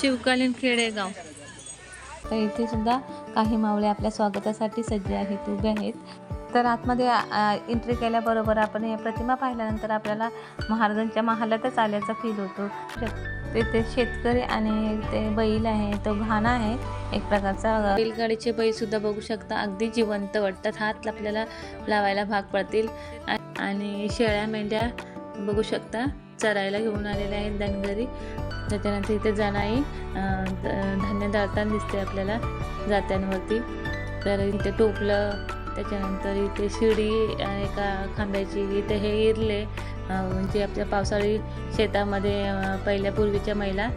शिवकालीन खेडेगाव. तर इथे सुद्धा काही मावळे आपल्या स्वागतासाठी सज्ज आहेत उभे आहेत. तर आतमध्ये एंट्री केल्याबरोबर आपण या प्रतिमा पाहिल्यानंतर आपल्याला महाराजांच्या महालातच आल्याचा फील होतो. तिथे शेतकरी आणि ते बैल आहे तो घाणा आहे एक प्रकारचा बैलगाडीचे बैल सुद्धा बघू शकता. अगदी जिवंत वाटतात. हात आपल्याला लावायला भाग पडतील. आणि शेळ्या मेंढ्या बघू शकता. चरायला घेऊन आलेले आहेत धनगरी. त्याच्यानंतर इथे जाणाई धान्य दळताना दिसते आपल्याला जात्यांवरती. तर इथे टोपलं त्याच्यानंतर इथे शिडी एका खांब्याची इथे हे इरले. जे म्हणजे आपल्या पावसाळी शेतामध्ये पहिल्या पूर्वीच्या महिला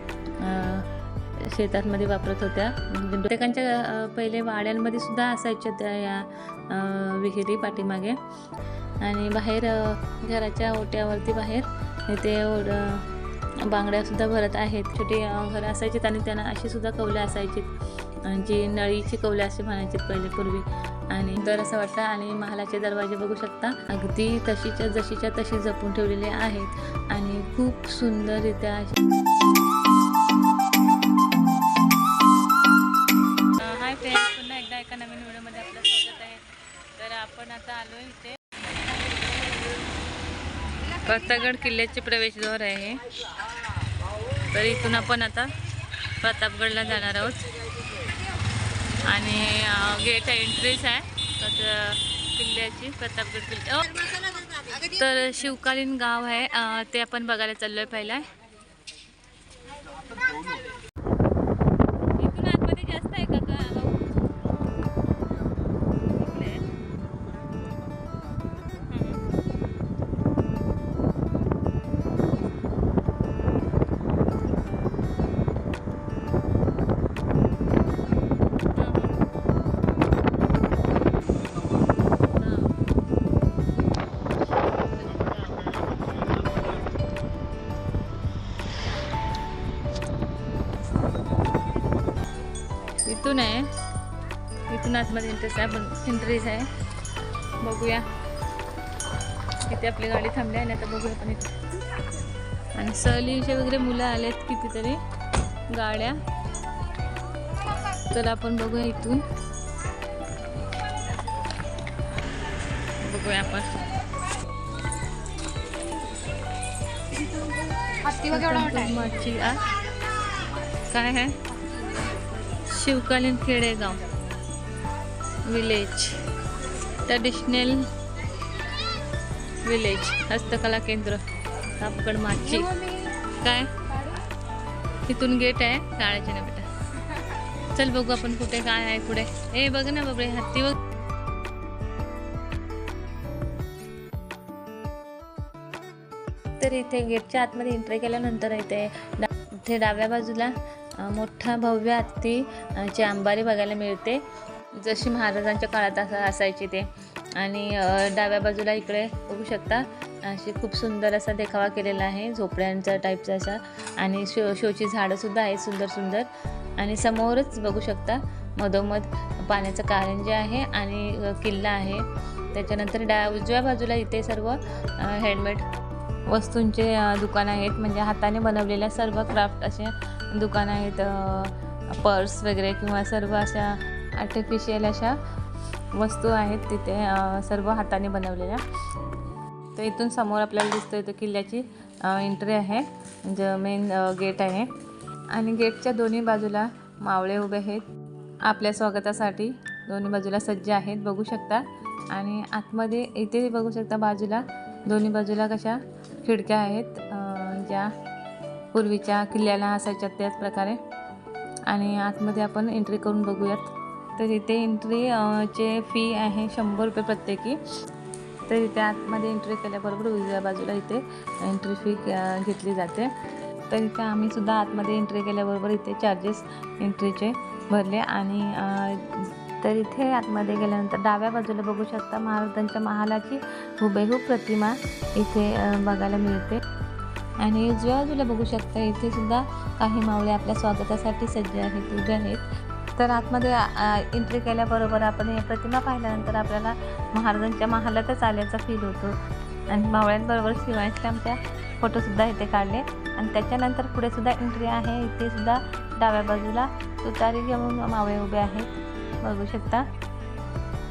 शेतातमध्ये वापरत होत्या. म्हणजे प्रत्येकांच्या पहिले वाड्यांमध्ये सुद्धा असायच्या त्या या विहिरी पाठीमागे. आणि बाहेर घराच्या ओट्यावरती बाहेर इथे बांगड्यासुद्धा भरत आहेत. छोटे घरं असायचीत आणि त्यांना अशी सुद्धा कौले असायचीत. जी नळीची कौले असे म्हणायचे पहिले पूर्वी. आणि दर असं वाटतं आणि महालाचे दरवाजे बघू शकता. अगदी तशीच्या जशीच्या तशी जपून ठेवलेले आहेत. आणि खूप सुंदररित्या अशी हाय फ्रेंड्स पुन्हा एकदा एका नवीन व्हिडिओमध्ये आपलं स्वागत आहे. तर आपण आता आलो इथे प्रतापगड किल्ल्याचे प्रवेशद्वार आहे. तर इथून आपण आता प्रतापगडला जाणार आहोत. आणि गेट एंट्रीच आहे. तर किल्ल्याची प्रतापगड किल्ल्या तर शिवकालीन गाव आहे. ते आपण बघायला चाललोय पहिला. इथून आहे. इथून आतमध्ये एंट्रेस आहे. पण एंट्रीज आहे. बघूया. इथे आपली गाडी थांबली आहे आणि आता बघूया पण इथे. आणि सहलीचे वगैरे मुलं आलेत कितीतरी गाड्या. तर आपण बघूया इथून. बघूया आपण. मच्छी? काय आहे? शिवकालीन खेडेगाव. विलेज ट्रॅडिशनल विलेज हस्तकला केंद्र. तापकड माची. काय? तिथून गेट आहे. काळाच्या ना बेटा चल बघू आपण कुठे काय आहे पुढे ए बघ ना बाबरे हत्ती बघ. तर इथे गेटच्या आतमध्ये एंट्री केल्यानंतर इथे इथे डाव्या बाजूला अ, मोठा भव्य हत्ती ची अंबारी बघायला मिळते. जशी महाराजांच्या काळात असं असायची ते. आणि डाव्या बाजूला इकडे बघू शकता अशी खूप सुंदर असा देखावा केलेला आहे झोपड्यांचा टाईपचा असा. आणि शो शोची झाडंसुद्धा आहेत सुंदर सुंदर. आणि समोरच बघू शकता मधोमध पाण्याचं कारंजे आहे आणि किल्ला आहे. त्याच्यानंतर डा उजव्या बाजूला इथे सर्व हँडमेड वस्तूंचे दुकान आहेत. म्हणजे हाताने बनवलेल्या सर्व क्राफ्ट असे दुकानं आहेत पर्स वगैरे किंवा सर्व अशा आर्टिफिशियल अशा वस्तू आहेत तिथे सर्व हाताने बनवलेल्या. तर इथून समोर आपल्याला दिसतोय तो किल्ल्याची एंट्री आहे. म्हणजे मेन गेट आहे. आणि गेटच्या दोन्ही बाजूला मावळे उभे आहेत. आपल्या स्वागतासाठी दोन्ही बाजूला सज्ज आहेत. बघू शकता. आणि आतमध्ये इथे बघू शकता बाजूला दोन्ही बाजूला कशा खिडक्या आहेत ज्या पूर्वीच्या किल्ल्याला असायच्या त्याच प्रकारे. आणि आतमध्ये आपण एंट्री करून बघूयात. तर इथे एंट्री चे फी आहे शंभर रुपये प्रत्येकी. तर इथे आतमध्ये एंट्री केल्याबरोबर उजव्या बाजूला इथे एंट्री फी घेतली जाते. तर इथे आम्ही सुद्धा आतमध्ये एंट्री केल्याबरोबर इथे चार्जेस एंट्रीचे भरले. आणि तर इथे आतमध्ये गेल्यानंतर डाव्या बाजूला बघू शकता महाराजांच्या महालाची हुबेहूब प्रतिमा इथे बघायला मिळते. आणि उजव्या बाजूला बघू शकता इथे सुद्धा काही मावळे आपल्या स्वागतासाठी सज्ज आहेत उभे आहेत. तर आतमध्ये एंट्री केल्याबरोबर आपण हे प्रतिमा पाहिल्यानंतर आपल्याला महाराजांच्या महालातच आल्याचा फील होतो. आणि मावळ्यांबरोबर शिवांच्या आमच्या फोटोसुद्धा इथे काढले. आणि त्याच्यानंतर पुढे सुद्धा एंट्री आहे. इथे सुद्धा डाव्या बाजूला तुतारी घेऊन मावळे उभे आहेत. बघू शकता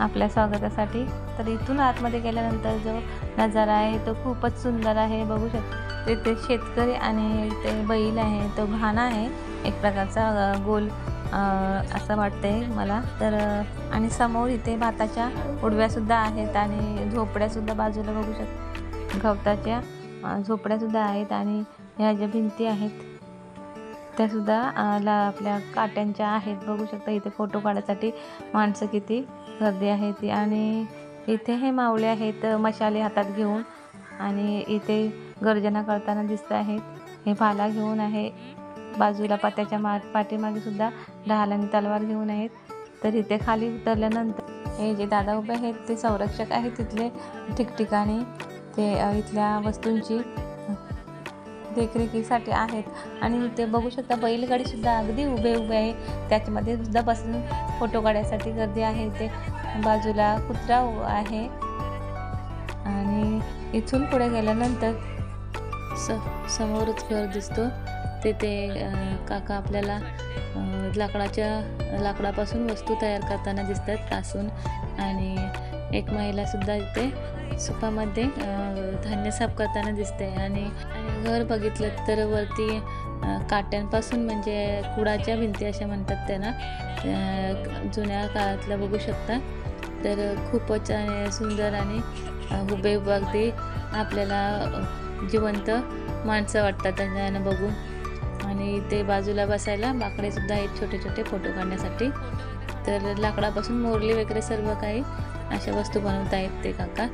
आपल्या स्वागतासाठी. तर इथून आतमध्ये गेल्यानंतर जो नजारा आहे तो खूपच सुंदर आहे. बघू शकता. तिथे शेतकरी आणि इथे बैल आहे तो घाणा आहे एक प्रकारचा गोल असं वाटतंय मला. तर आणि समोर इथे भाताच्या उडव्यासुद्धा आहेत आणि झोपड्यासुद्धा बाजूला बघू शक गवताच्या झोपड्यासुद्धा आहेत आणि ह्या ज्या भिंती आहेत त्यासुद्धा ला आपल्या काट्यांच्या आहेत. बघू शकता इथे फोटो काढायसाठी माणसं किती गर्दी आहे ती. आणि इथे हे मावळे आहेत मशाले हातात घेऊन. आणि इथे गर्जना करताना दिसत आहेत. हे भाला घेऊन आहे. बाजूला पात्याच्या मा पाठीमागे सुद्धा ढाल आणि तलवार घेऊन आहेत. तर इथे खाली उतरल्यानंतर हे जे दादा उभे आहेत ते संरक्षक आहेत तिथले. ठिकठिकाणी ते इथल्या वस्तूंची देखरेखीसाठी आहेत. आणि इथे बघू शकता बैलगाडी सुद्धा अगदी उभे उभे आहे. त्याच्यामध्ये सुद्धा बसून फोटो काढायसाठी गर्दी आहे इथे. बाजूला कुत्रा आहे. आणि इथून पुढे गेल्यानंतर स समोरच घर दिसतो. तिथे काका आपल्याला लाकडाच्या लाकडापासून वस्तू तयार करताना दिसतात तासून. आणि एक महिलासुद्धा इथे सुपामध्ये धान्य साफ करताना दिसते. आणि घर बघितलं तर वरती काट्यांपासून म्हणजे कुडाच्या भिंती अशा म्हणतात त्यांना. जुन्या काळातल्या बघू शकता. तर खूपच सुंदर आणि अं, हुबेहूब अगदी आपल्याला जिवंत माणसं वाटतात त्यांना बघून. आणि ते बाजूला बसायला बाकडेसुद्धा आहेत छोटे छोटे फोटो काढण्यासाठी. तर लाकडापासून मोरली वगैरे सर्व काही अशा वस्तू बनवत आहेत ते काका.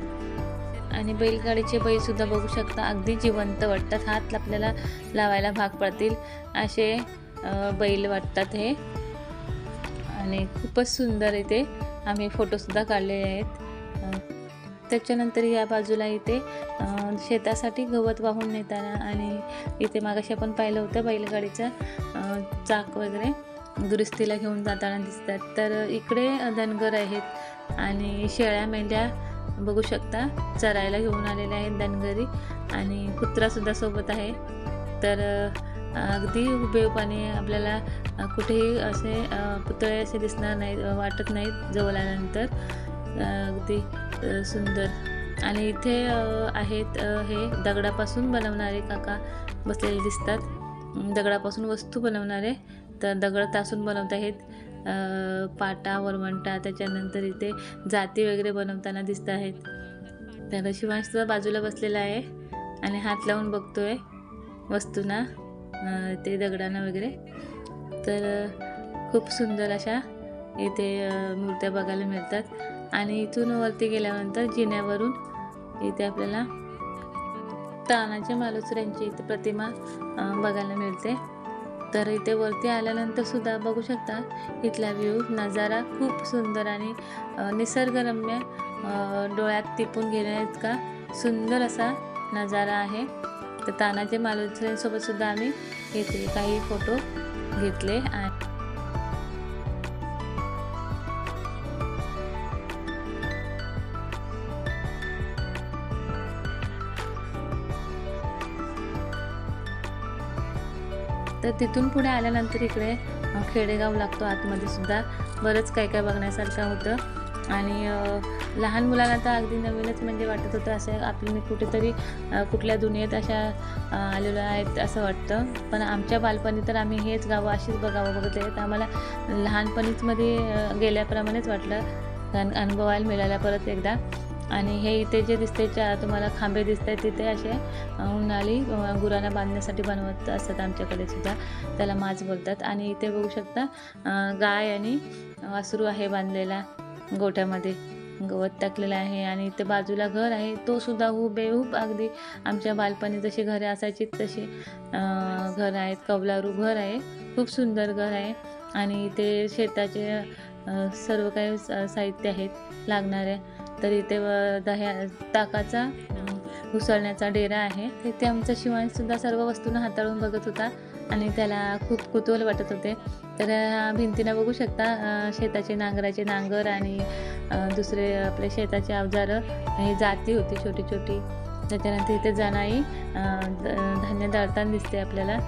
आणि बैलगाडीचे बैलसुद्धा बघू शकता अगदी जिवंत वाटतात. हात आपल्याला लावायला भाग पडतील असे बैल वाटतात हे. आणि खूपच सुंदर इथे आम्ही फोटोसुद्धा काढलेले आहेत. त्याच्यानंतर या बाजूला इथे शेतासाठी गवत वाहून नेताना आणि इथे मागाशी आपण पाहिलं होतं बैलगाडीचा चाक वगैरे दुरुस्तीला घेऊन जाताना दिसतात. तर इकडे धनगर आहेत आणि शेळ्या मेंढ्या बघू शकता चरायला घेऊन आलेल्या आहेत धनगरी आणि कुत्रासुद्धा सोबत आहे. तर अगदी हुबेहूबपणे आपल्याला कुठेही असे पुतळे असे दिसणार नाहीत वाटत नाहीत जवळ आल्यानंतर. अगदी सुंदर. आणि इथे आहेत हे दगडापासून बनवणारे काका बसलेले दिसतात. दगडापासून वस्तू बनवणारे. तर दगड तासून बनवत आहेत. पाटा वरवंटा त्याच्यानंतर इथे जाती वगैरे बनवताना दिसत आहेत. तर शिवांशचा बाजूला बसलेला आहे आणि हात लावून बघतोय वस्तूंना ते दगडांना वगैरे. तर खूप सुंदर अशा इथे मूर्त्या बघायला मिळतात. आणि इथून वरती गेल्यानंतर जिन्यावरून इथे आपल्याला तानाच्या मालुसऱ्यांची इथे प्रतिमा बघायला मिळते. तर इथे वरती आल्यानंतर सुद्धा बघू शकता इथला व्ह्यू नजारा खूप सुंदर आणि निसर्गरम्य डोळ्यात टिपून घेण्याइतका सुंदर असा नजारा आहे. तर तानाजी मालुसऱ्यांसोबत सुद्धा आम्ही इथे काही फोटो घेतले आणि तर तिथून पुढे आल्यानंतर इकडे खेडेगाव लागतो आतमध्ये सुद्धा. बरंच काय काय बघण्यासारखं होतं. आणि लहान मुलांना तर अगदी नवीनच म्हणजे वाटत होतं. असं आपली मी कुठेतरी कुठल्या दुनियेत अशा आलेलो आहेत असं वाटतं. पण आमच्या बालपणी तर आम्ही हेच गावं अशीच बघावं बघत आहेत. आम्हाला लहानपणीचमध्ये गेल्याप्रमाणेच वाटलं. अनुभवायला मिळाला परत एकदा. आणि हे इथे जे दिसते चा तुम्हाला खांबे दिसत आहेत तिथे असे उन्हाळी गुरांना बांधण्यासाठी बनवत असतात आमच्याकडे सुद्धा. त्याला माज बोलतात. आणि इथे बघू शकता गाय आणि वासरू आहे बांधलेला गोठ्यामध्ये. गवत टाकलेलं आहे आणि इथे बाजूला घर आहे. तो सुद्धा हुबेहूब अगदी आमच्या बालपणी जशी घरे असायची तशी घर आहेत. कौलारू घर आहे. खूप सुंदर घर आहे. आणि इथे शेताचे सर्व काही साहित्य आहेत लागणारे. तर इथे दह्या ताकाचा उसळण्याचा डेरा आहे. तिथे आमचा शिवांशसुद्धा सर्व वस्तूंना हाताळून बघत होता आणि त्याला खूप कुतूहल वाटत होते. तर भिंतीनं बघू शकता शेताचे नांगराचे नांगर आणि दुसरे आपले शेताचे अवजारं हे जाती होती छोटी छोटी. त्याच्यानंतर इथे जनाई द- धान्य दळताना दिसते आपल्याला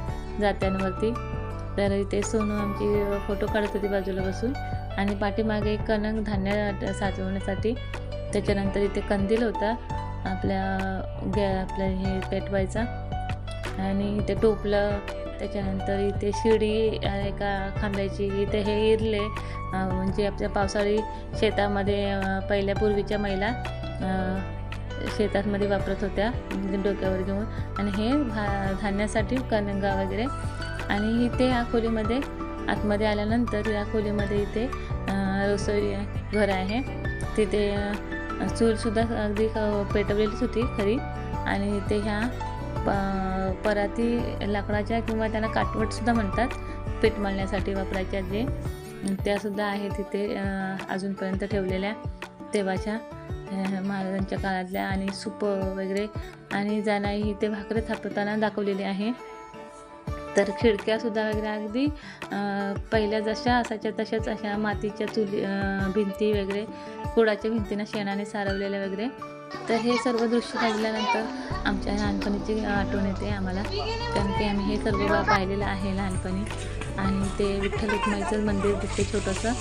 जात्यांवरती. तर इथे सोनू आमची फोटो काढत होती बाजूला बसून. आणि पाठीमागे एक कणक धान्य साचवण्यासाठी. त्याच्यानंतर इथे कंदील होता आपल्या गॅ आपल्या हे पेटवायचा. आणि इथे टोपलं त्याच्यानंतर इथे शिडी आहे एका खांब्याची इथे हे इरले म्हणजे आपल्या पावसाळी शेतामध्ये पहिल्या पूर्वीच्या महिला शेतातमध्ये वापरत होत्या म्हणजे डोक्यावर घेऊन. आणि हे भा धान्यासाठी कनंगा वगैरे. आणि इथे या खोलीमध्ये आतमध्ये आल्यानंतर या खोलीमध्ये इथे रसोई घर आहे. तिथे चूलसुद्धा अगदी पेटवलेलीच होती खरी. आणि ते ह्या प पराती लाकडाच्या किंवा त्याला काटवटसुद्धा म्हणतात पीठ मळण्यासाठी वापरायच्या जे त्यासुद्धा आहेत तिथे अजूनपर्यंत ठेवलेल्या तेव्हाच्या महाराजांच्या काळातल्या आणि सूप वगैरे. आणि जाणाई ते भाकरे थापताना दाखवलेली आहे. तर खिडक्यासुद्धा वगैरे अगदी पहिल्या जशा असायच्या तशाच अशा मातीच्या चुली भिंती वगैरे कुडाच्या भिंतींना शेणाने सारवलेल्या वगैरे. तर हे सर्व दृश्य पाहिल्यानंतर आमच्या लहानपणीची आठवण येते आम्हाला. कारण की आम्ही हे सर्व पाहिलेलं आहे लहानपणी. आणि ते विठ्ठल रुक्माईचं मंदिर दिसते छोटंसं.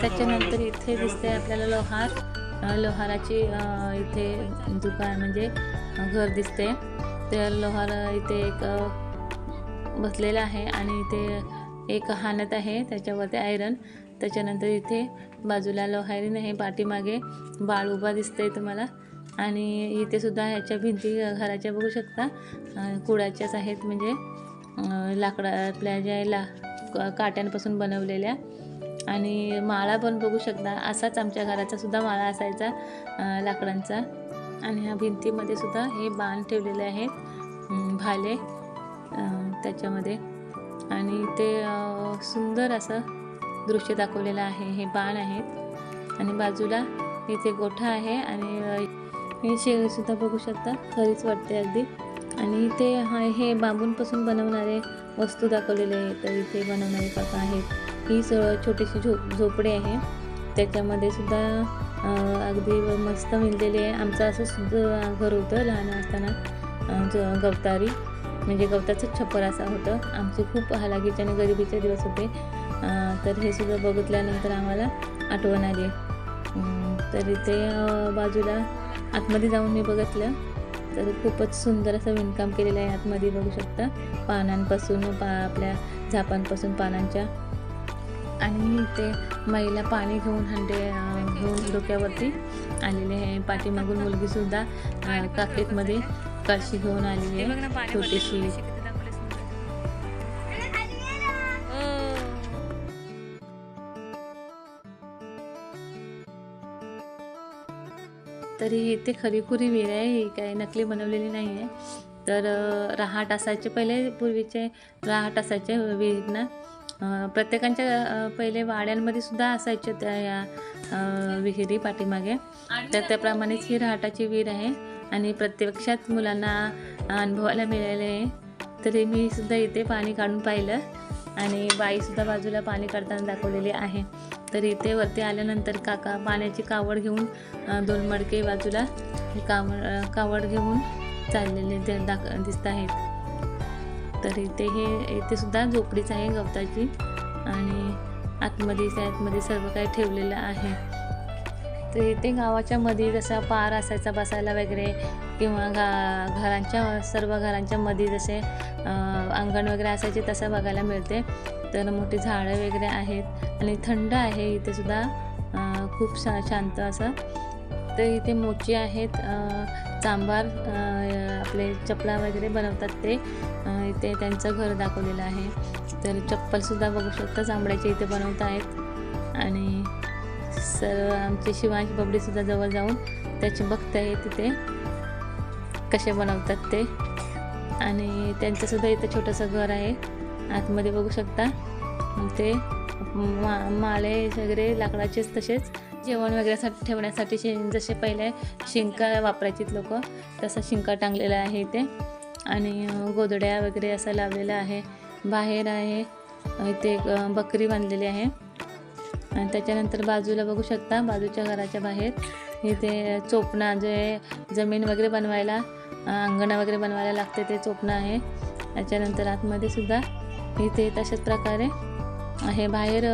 त्याच्यानंतर इथे दिसते आपल्याला लोहार. लोहाराची इथे दुकान म्हणजे घर दिसते. त्या लोहार इथे एक बसलेला आहे आणि इथे एक हाणत आहे त्याच्यावरती आयरन त्याच्यानंतर इथे बाजूला लोहारीन आहे पाठीमागे बाळ उभा दिसतंय तुम्हाला. आणि इथे सुद्धा ह्याच्या भिंती घराच्या बघू शकता. कुडाच्याच आहेत म्हणजे लाकडा आपल्या ज्या ला क- काट्यांपासून बनवलेल्या. आणि माळा पण बघू शकता. असाच आमच्या घराचा सुद्धा माळा असायचा लाकडांचा. आणि ह्या भिंतीमध्ये सुद्धा हे बाण ठेवलेले आहेत. भाले त्याच्यामध्ये. आणि ते सुंदर असं दृश्य दाखवलेलं आहे. हे बाण आहेत. आणि बाजूला इथे गोठा आहे आणि हे शेळीसुद्धा बघू शकता. खरीच वाटते अगदी. आणि इथे हा हे बांबूंपासून बनवणारे वस्तू दाखवलेले आहेत. तर इथे बनवणारे काका आहेत. ही स छोटीशी झोप झोपडी आहे. त्याच्यामध्ये सुद्धा अगदी मस्त मिळलेले आमचं असं सुद्धा घर होतं लहान असताना गवतारी. म्हणजे गवताचंच छप्पर असं होतं. आमचे खूप हलाखीचे आणि गरिबीचे दिवस होते. तर हे सुद्धा बघितल्यानंतर आम्हाला आठवण आली तर इथे बाजूला आतमध्ये जाऊन मी बघितलं तर खूपच सुंदर असं विणकाम केलेलं आहे आतमध्ये बघू शकता. पानांपासून पा आपल्या झापांपासून पानांच्या. आणि ते महिला पाणी घेऊन हंडे घेऊन डोक्यावरती आलेले आहे. पाठीमागून मुलगीसुद्धा अ, काखेतमध्ये कळशी घेऊन आलेली आहे. छोटीशी. तरी इथे खरीखुरी विहीर आहे ही काही नकली बनवलेली नाही आहे तर रहाट असायचे पहिले पूर्वीचे रहाट असायचे विहीरनं. अ, प्रत्येकांच्या पहिले वाड्यांमध्ये सुद्धा असायच्या त्या या विहिरी पाठीमागे. तर त्याप्रमाणेच ही रहाटाची विहीर आहे आणि प्रत्यक्षात मुलांना अनुभवायला मिळाले आहे. तरी मी सुद्धा इथे पाणी काढून पाहिलं आणि बाईसुद्धा बाजूला पाणी काढताना दाखवलेली आहे. तर इथे वरती आल्यानंतर काका पाण्याची कावड घेऊन दोन मडके बाजूला कावड कावड घेऊन चाललेले ते दाख दिसत आहेत. तर इथे हे इथे सुद्धा झोपडीच आहे गवताची आणि आतमध्ये आतमध्ये सर्व काही ठेवलेलं आहे. तर इथे गावाच्या मध्ये जसा पार असायचा बसायला वगैरे किंवा गा घरांच्या सर्व घरांच्या मध्ये जसे अंगण वगैरे असायचे तसं बघायला मिळते. तर मोठी झाडं वगैरे आहेत आणि थंड आहे इथे सुद्धा खूप शा शांत असं. तर इथे मोची आहेत सांबार आपले चपला वगैरे बनवतात ते. इथे त्यांचं घर दाखवलेलं आहे. तर चप्पलसुद्धा बघू शकता चांबड्याचे इथे बनवत आहेत. आणि सर्व आमचे शिवांची बबडीसुद्धा जवळ जाऊन त्याची बघताय तिथे कसे बनवतात ते. आणि त्यांचंसुद्धा इथं छोटंसं घर आहे. आतमध्ये बघू शकता. ते मा माळे वगैरे लाकडाचेच तसेच. जेवण वगैरेसाठी ठेवण्यासाठी शे जसे पहिले शिंका वापरायचीत लोक तसा शिंका टांगलेला आहे इथे. आणि गोदड्या गोधड्या वगैरे असं लावलेलं आहे. बाहेर आहे इथे एक बकरी बांधलेली आहे. आणि त्याच्यानंतर बाजूला बघू शकता बाजूच्या घराच्या बाहेर इथे चोपणा जे जमीन वगैरे बनवायला अंगणा वगैरे बनवायला लागते ते चोपणं आहे. त्याच्यानंतर आतमध्ये सुद्धा इथे तशाच प्रकारे आहे. बाहेर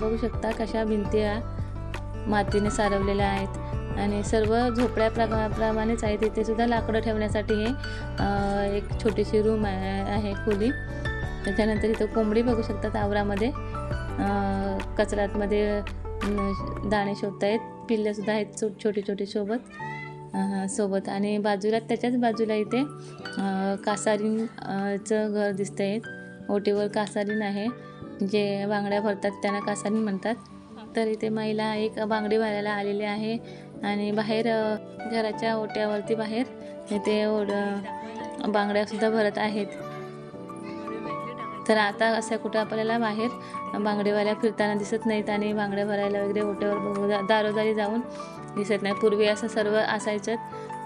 बघू शकता कशा भिंती आहे मातीने सारवलेल्या आहेत. आणि सर्व झोपड्या प्रमा प्रमाणेच आहेत. इथे सुद्धा लाकडं ठेवण्यासाठी हे एक छोटीशी रूम आहे आहे खोली. त्याच्यानंतर इथं कोंबडी बघू शकतात आवरामध्ये. कचऱ्यातमध्ये दाणे दाणे शोधतायत. पिल्लेसुद्धा आहेत छो छोटी छोटी सोबत. सोबत. आणि बाजूला त्याच्याच बाजूला इथे कासारींचं चं घर दिसतं आहे ओटीवर कासारीन आहे. जे बांगड्या भरतात त्यांना कासारीन म्हणतात. तर इथे महिला एक बांगडी भरायला आलेली आहे आणि बाहेर घराच्या ओट्यावरती बाहेर इथे ओढ बांगड्यासुद्धा भरत आहेत. तर आता असं कुठं आपल्याला बाहेर बांगडेवाल्या फिरताना दिसत नाहीत आणि बांगड्या भरायला वगैरे ओट्यावर बघू दारोदारी जाऊन दिसत नाही. पूर्वी असं सर्व असायचं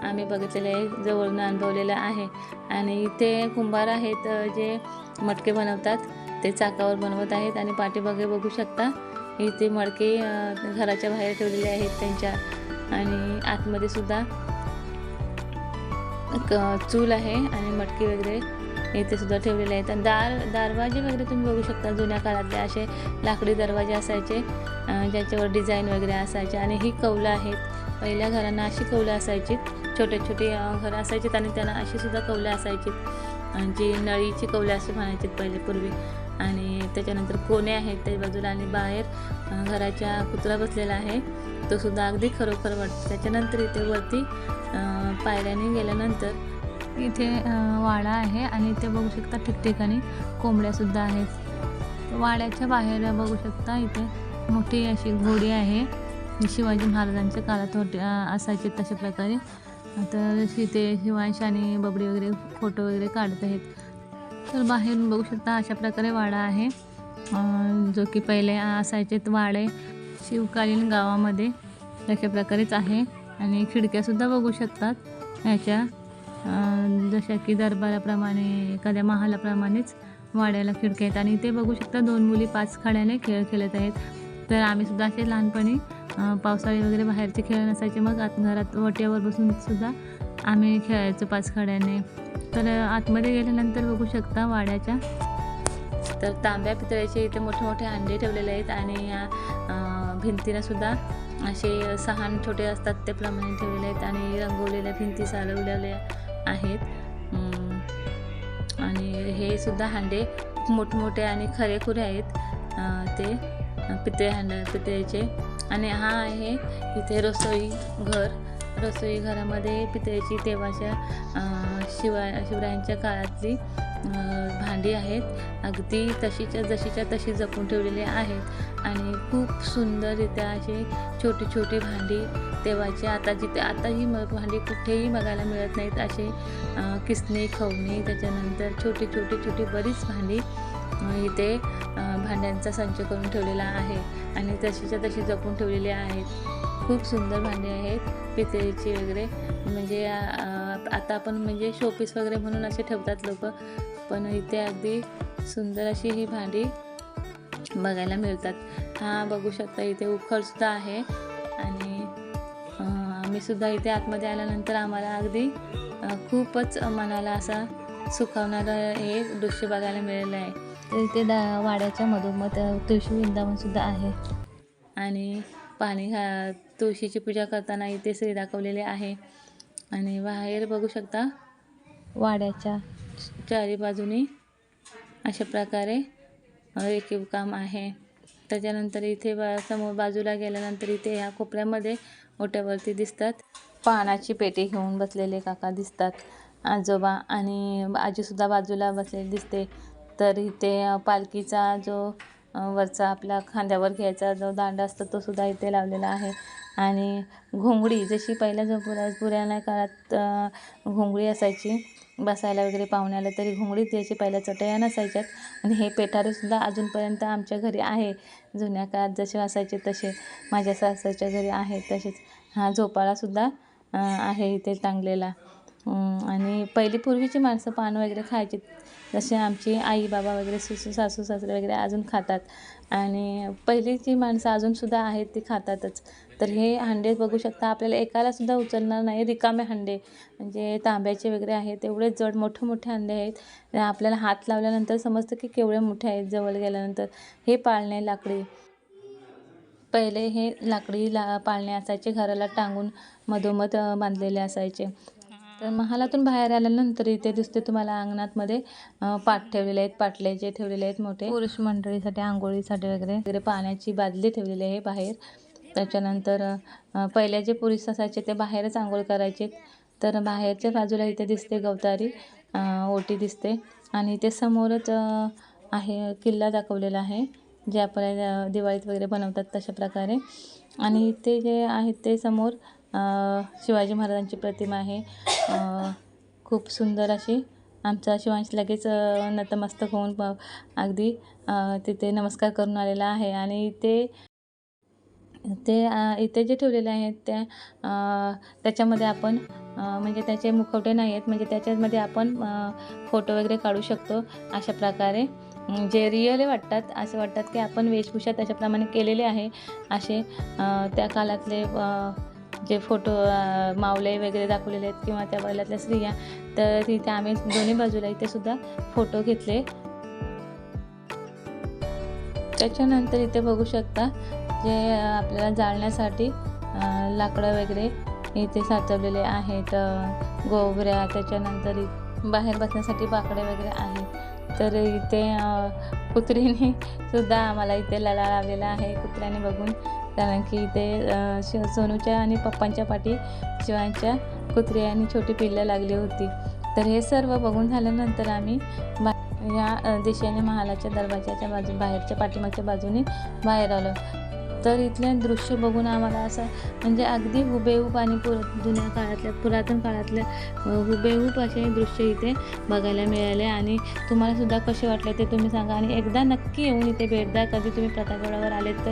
आम्ही बघितलेलं आहे जवळून अनुभवलेलं आहे. आणि इथे कुंभार आहेत जे मटके बनवतात. ते चाकावर बनवत आहेत आणि पाठीमागे बघू शकता. इथे मडके घराच्या बाहेर ठेवलेले आहेत त्यांच्या. आणि आतमध्ये सुद्धा चूल आहे आणि मटकी वगैरे इथे सुद्धा ठेवलेले आहेत. आणि दार दरवाजे वगैरे तुम्ही बघू शकता जुन्या काळातले असे लाकडी दरवाजे असायचे ज्याच्यावर डिझाईन वगैरे असायचे. आणि ही कौलं आहेत. पहिल्या घरांना अशी कौलं असायची. छोटे छोटे घरं असायचीत आणि त्यांना अशी सुद्धा कौलं असायची. जी नळीची कौलं असे म्हणायचे पहिले पूर्वी. आणि त्याच्यानंतर कोणे आहेत त्या बाजूला आणि बाहेर घराच्या कुत्रा बसलेला आहे. तो सुद्धा अगदी खरोखर वाटतो. त्याच्यानंतर इथे वरती पायऱ्याने गेल्यानंतर इथे वाडा आहे आणि इथे बघू शकता ठिकठिकाणी कोंबड्यासुद्धा आहेत. वाड्याच्या बाहेर बघू शकता इथे मोठी अशी घोडी आहे. शिवाजी महाराजांच्या काळात होती असायचे तशा प्रकारे. तर इथे शिवांश आणि बबडी वगैरे फोटो वगैरे काढत आहेत. तर बाहेरून बघू शकता अशा प्रकारे वाडा आहे. जो की पहिले असायचे वाडे शिवकालीन गावामध्ये अशा प्रकारेच आहे. आणि खिडक्यासुद्धा बघू शकतात याच्या. जशा की दरबाराप्रमाणे एखाद्या महालाप्रमाणेच वाड्याला खिडक्या आहेत. आणि ते बघू शकता दोन मुली पाच खाड्याने खेळ खेळत आहेत. तर आम्हीसुद्धा असे लहानपणी पावसाळी वगैरे बाहेरचे खेळ नसायचे. मग आत घरात वट्यावर बसून सुद्धा आम्ही खेळायचो पाच खाड्याने तर आतमध्ये गेल्यानंतर बघू शकता वाड्याच्या. तर तांब्या पितळ्याचे इथे मोठे मोठे अंडे ठेवलेले आहेत आणि या भिंतीला सुद्धा असे सहान छोटे असतात त्याप्रमाणे ठेवलेले आहेत आणि रंगवलेल्या भिंती सारवलेल्या आहेत. आणि हे सुद्धा हांडे मोठमोठे आणि खरेखुरे आहेत ते पितळे हांड पितळेचे. आणि हा आहे इथे रसोई घर. रसोई घरामध्ये पितळेची तेव्हाच्या शिवा शिवरायांच्या काळातली भांडी आहेत. अगदी तशीच्या जशीच्या तशी जपून ठेवलेली आहेत. आणि खूप सुंदररित्या अशी छोटी छोटी भांडी तेव्हाची आता जिथे आताही म भांडी कुठेही बघायला मिळत नाहीत. असे किसणी खवणी त्याच्यानंतर छोटी छोटी छोटी बरीच भांडी इथे भांड्यांचा संच करून ठेवलेला आहे. आणि तशीच्या तशी जपून ठेवलेली आहेत. खूप सुंदर भांडी आहेत पितळेची वगैरे. म्हणजे आता आपण म्हणजे शोपीस वगैरे म्हणून असे ठेवतात लोक. पण इथे अगदी सुंदर अशी ही भांडी बघायला मिळतात. हा बघू शकता इथे उखळसुद्धा आहे. आणि अं, आम्ही सुद्धा इथे आतमध्ये आल्यानंतर आम्हाला अगदी खूपच मनाला असा सुखावणारं हे दृश्य बघायला मिळालं आहे. तर इथे दा वाड्याच्या मधोमध तुळशी वृंदावनसुद्धा आहे. आणि पाणी घा तुळशीची पूजा करताना इथे श्री दाखवलेले आहे. आणि बाहेर बघू शकता वाड्याच्या चारी बाजूनी अशा प्रकारे रेखीव काम आहे. त्याच्यानंतर इथे बा समोर बाजूला गेल्यानंतर इथे ह्या कोपऱ्यामध्ये ओट्यावरती दिसतात. पानाची पेटी घेऊन बसलेले काका दिसतात. आजोबा आणि आजीसुद्धा बाजूला बसलेली दिसते. तर इथे पालखीचा जो वरचा आपला खांद्यावर घ्यायचा जो दांडा असतो तो सुद्धा इथे लावलेला आहे. आणि घोंगडी जशी पहिल्या जो पुरा पुराण्या काळात घोंगडी असायची बसायला वगैरे पाहुण्याला तरी घोंगडीच द्यायची पहिल्या चटया नसायच्यात. आणि हे पेठारेसुद्धा अजूनपर्यंत आमच्या घरी आहे. जुन्या काळात जसे असायचे तसे माझ्या सासरच्या घरी आहे तसेच. हा झोपाळासुद्धा आहे इथे टांगलेला. आणि पहिली पूर्वीची माणसं पान वगैरे खायची. जसे आमची आई बाबा वगैरे सुसू सासू सासरे वगैरे अजून खातात. आणि पहिलीची माणसं अजूनसुद्धा आहेत ती खातातच. तर हे हंडे बघू शकता आपल्याला एकालासुद्धा उचलणार नाही. रिकामे हंडे म्हणजे तांब्याचे वगैरे आहेत एवढे जड मोठे मोठे हंडे आहेत. आपल्याला हात लावल्यानंतर समजतं की केवढे मोठे आहेत जवळ गेल्यानंतर. हे पाळणे लाकडी. पहिले हे लाकडी ला पाळणे असायचे घराला टांगून मधोमध बांधलेले असायचे. तर महालातून बाहेर आल्यानंतर इथे दिसते तुम्हाला अंगणातमध्ये अ, पाट ठेवलेले आहेत. पाटले जे ठेवलेले आहेत मोठे. पुरुष मंडळीसाठी आंघोळीसाठी वगैरे. वगैरे पाण्याची बादली ठेवलेली आहे बाहेर. त्याच्यानंतर पहिले जे पुरुष असायचे ते बाहेरच आंघोळ करायचे. तर बाहेरच्या बाजूला इथे दिसते गवतारी ओटी दिसते. आणि इथे समोरच आहे किल्ला दाखवलेला आहे. जे आपल्या दिवाळीत वगैरे बनवतात तशा प्रकारे. आणि इथे जे आहेत ते समोर शिवाजी महाराजांची प्रतिमा आहे. खूप सुंदर अशी आमचा शिवांश लगेच नतमस्तक होऊन प अगदी तिथे नमस्कार करून आलेला आहे. आणि ते ते इथे जे ठेवलेले आहेत त्या त्याच्यामध्ये आपण म्हणजे त्याचे मुखवटे नाही आहेत म्हणजे त्याच्यामध्ये आपण फोटो वगैरे काढू शकतो अशा प्रकारे. जे रिअल वाटतात असं वाटतात की आपण वेशभूषा त्याच्याप्रमाणे केलेले आहे. असे त्या काळातले जे फोटो मावले वगैरे दाखवलेले आहेत किंवा त्या काळातल्या स्त्रिया तर तिथे आम्ही दोन्ही बाजूला इथे सुद्धा फोटो घेतले. त्याच्यानंतर इथे बघू शकता जे आपल्याला जाळण्यासाठी लाकडं वगैरे इथे साचवलेले आहेत गोबऱ्या गोवऱ्या त्याच्यानंतर इ- बाहेर बसण्यासाठी बाकडे वगैरे आहेत. तर इथे कुत्रीने सुद्धा आम्हाला इथे लळा लावलेला आहे कुत्र्याने बघून. कारण की इथे अ, सोनूच्या आणि पप्पांच्या पाठी शिवांच्या कुत्री आणि छोटी पिल्लं लागली होती. तर हे सर्व बघून झाल्यानंतर आम्ही बा या दिशेने महालाच्या दरवाजाच्या बाजू बाहेरच्या पाठीमागच्या बाजूने बाहेर आलो. तर इथले दृश्य बघून आम्हाला असं म्हणजे अगदी हुबेहूब आणि पुर जुन्या काळातल्या पुरातन काळातल्या हुबेहूब असे दृश्य इथे बघायला मिळाले. आणि तुम्हाला सुद्धा कसे वाटले ते तुम्ही सांगा. आणि एकदा नक्की येऊन इथे भेट द्या. कधी तुम्ही प्रतापगडावर आलेत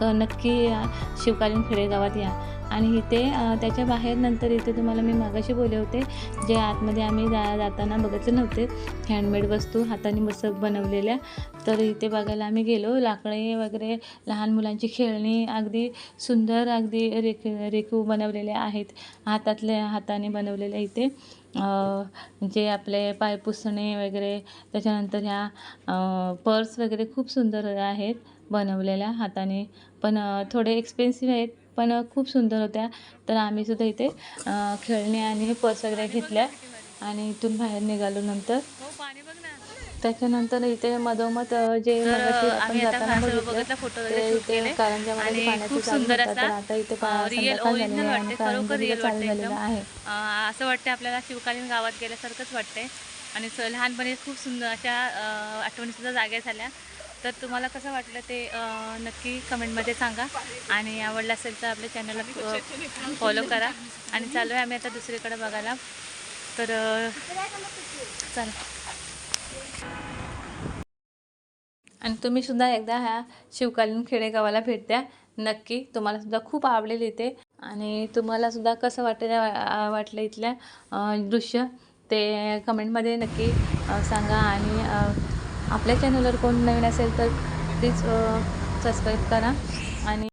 तर नक्की या शिवकालीन खेडेगावात या. आणि इथे त्याच्या बाहेर नंतर इथे तुम्हाला मी मागाशी बोलले होते जे आतमध्ये आम्ही जा जाताना बघितले नव्हते हँडमेड वस्तू हाताने बस बनवलेल्या. तर इथे बघायला आम्ही गेलो लाकडे वगैरे लहान मुलांची खेळणी अगदी सुंदर अगदी रेख रेखीव बनवलेल्या आहेत हातातल्या हाताने बनवलेल्या इथे. जे आपले पाय पुसणे वगैरे त्याच्यानंतर ह्या पर्स वगैरे खूप सुंदर आहेत बनवलेल्या हाताने. पण थोडे एक्सपेन्सिव्ह आहेत पण खूप सुंदर होत्या. तर आम्ही सुद्धा इथे खेळणे आणि पर्स वगैरे घेतल्या आणि इथून बाहेर निघालो नंतर. त्याच्यानंतर इथे मधोमध जे सुंदर आता इथे आहे असं वाटते आपल्याला शिवकालीन गावात गेल्यासारखंच वाटते आणि लहानपणी खूप सुंदर अशा आठवणीसुद्धा जाग्या झाल्या. तर तुम्हाला कसं वाटलं ते नक्की कमेंटमध्ये सांगा. आणि आवडलं असेल तर आपल्या चॅनलला फॉलो करा. आणि चालू आहे आम्ही आता दुसरीकडे बघायला. तर चला. आणि तुम्ही सुद्धा एकदा ह्या शिवकालीन खेडेगावाला भेट द्या नक्की तुम्हालासुद्धा खूप आवडेल इथे. आणि तुम्हालासुद्धा कसं वाटलं वाटलं इथल्या दृश्य ते कमेंटमध्ये नक्की सांगा. आणि आपल्या चॅनलवर कोण नवीन असेल तर प्लीज सबस्क्राईब करा. आणि